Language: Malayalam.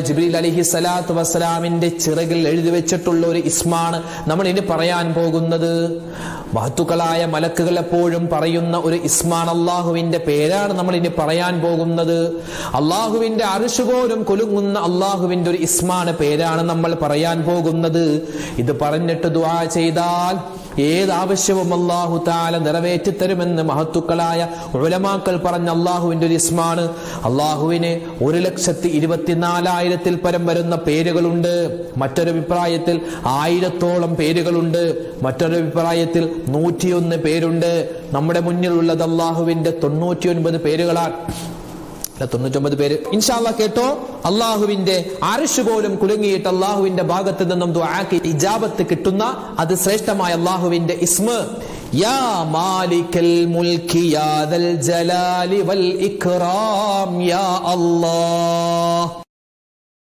ജിബ്രീൽ അലിഹി സലാത്ത് വസ്സലാമിന്റെ ചിറകിൽ എഴുതി വെച്ചിട്ടുള്ള ഒരു ഇസ്മാണ് നമ്മൾ ഇനി പറയാൻ പോകുന്നത്. മഹത്തുക്കളായ മലക്കുകൾ എപ്പോഴും പറയുന്ന ഒരു ഇസ്മാൻ അള്ളാഹുവിന്റെ പേരാണ് നമ്മൾ ഇനി പറയാൻ പോകുന്നത്. അള്ളാഹുവിന്റെ അറിശുപോലും പോലും കുലുങ്ങുന്ന അള്ളാഹുവിന്റെ ഒരു ഇസ്മാണ് പേരാണ് നമ്മൾ പറയാൻ പോകുന്നത്. ഇത് പറഞ്ഞിട്ട് ദുആ ചെയ്താൽ ഏത് ആവശ്യവും അള്ളാഹു താല നിറവേറ്റി തരുമെന്ന് മഹത്തുക്കളായ ഉലമാക്കൾ പറഞ്ഞ അള്ളാഹുവിന്റെ ഒരു ഇസ്മാണ്. അള്ളാഹുവിന് ഒരു ലക്ഷത്തി ഇരുപത്തിനാലായിരത്തിൽ പരം വരുന്ന പേരുകളുണ്ട്. മറ്റൊരു അഭിപ്രായത്തിൽ ആയിരത്തോളം പേരുകളുണ്ട്. മറ്റൊരു അഭിപ്രായത്തിൽ നൂറ്റിയൊന്ന് പേരുണ്ട്. നമ്മുടെ മുന്നിലുള്ളത് അള്ളാഹുവിന്റെ തൊണ്ണൂറ്റിയൊൻപത് പേരുകളാണ്. തൊണ്ണൂറ്റൊമ്പത് പേര്. ഇൻഷാല്ല കേട്ടോ? അള്ളാഹുവിന്റെ അരിശ് പോലും കുലുങ്ങിയിട്ട് അള്ളാഹുവിന്റെ ഭാഗത്ത് നിന്നും ഇജാബത്ത് കിട്ടുന്ന അത് ശ്രേഷ്ഠമായ അള്ളാഹുവിന്റെ ഇസ്മ. യാ മാലിക്കൽ മുൽക്കി യാ ജലാലി വൽ ഇക്റാം യാ അല്ലാഹ്